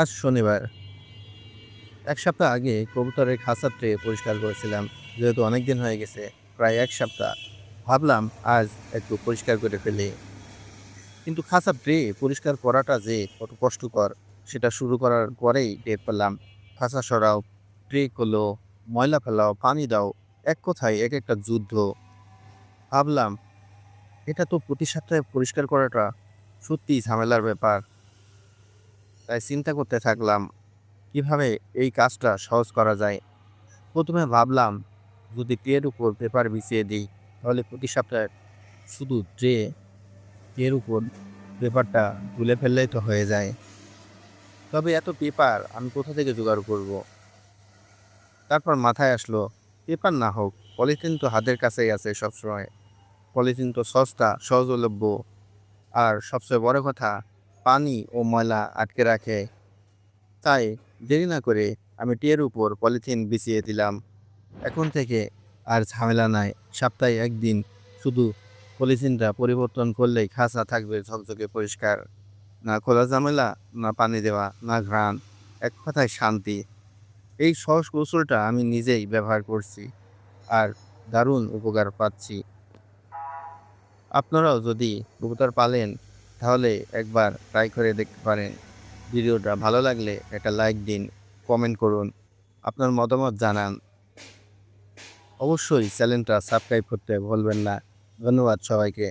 আজ শনিবার। এক সপ্তাহ আগে কবুতরের খাঁচা ট্রে পরিষ্কার করেছিলাম, যেহেতু অনেক দিন হয়ে গেছে, প্রায় এক সপ্তাহ। ভাবলাম আজ একটু পরিষ্কার করে ফেলি। কিন্তু খাঁচা ট্রে পরিষ্কার করাটা যে কত কষ্টকর, সেটা শুরু করার পরেই টের পেলাম। খাঁচা সরাও, ট্রে খোলো, ময়লা ফেলাও, পানি দাও, এক কথায় এক একটা যুদ্ধ। ভাবলাম, এটা তো প্রতি সপ্তাহে পরিষ্কার করাটা সত্যিই ঝামেলার ব্যাপার। তাই চিন্তা করতে থাকলাম, কীভাবে এই কাজটা সহজ করা যায়? প্রথমে ভাবলাম, যদি ট্রের উপর পেপার বিছিয়ে দিই, তাহলে প্রতি সপ্তাহে শুধু ট্রে ট্রের উপর পেপারটা তুলে ফেললেই তো হয়ে যায়। তবে এত পেপার আমি কোথা থেকে জোগাড় করব? তারপর মাথায় আসলো পেপার না হোক পলিথিন তো হাতের কাছেই আছে সবসময়। পলিথিন তো সস্তা, সহজলভ্য। আর সবচেয়ে বড় কথা পানি ও ময়লা আটকে রাখে। তাই দেরি না করে আমি টিয়ের উপর পলিথিন বিছিয়ে দিলাম। এখন থেকে আর ঝামেলা নাই। সপ্তাহে একদিন শুধু পলিথিনটা পরিবর্তন করলেই খাঁচা থাকবে ঝকঝকে পরিষ্কার। না খোলা ঝামেলা, না পানি দেওয়া, না ঘ্রাণ, এক কথায় শান্তি। এই সহজ কৌশলটা আমি নিজেই ব্যবহার করছি আর দারুণ উপকার পাচ্ছি। আপনারাও যদি কবুতর পালেন তাহলে একবার ট্রাই করে দেখতে পারেন। ভিডিওটা ভালো লাগলে একটা লাইক দিন কমেন্ট করুন, আপনার মতামত জানান। অবশ্যই চ্যানেলটা সাবস্ক্রাইব করতে ভুলবেন না। ধন্যবাদ সবাইকে।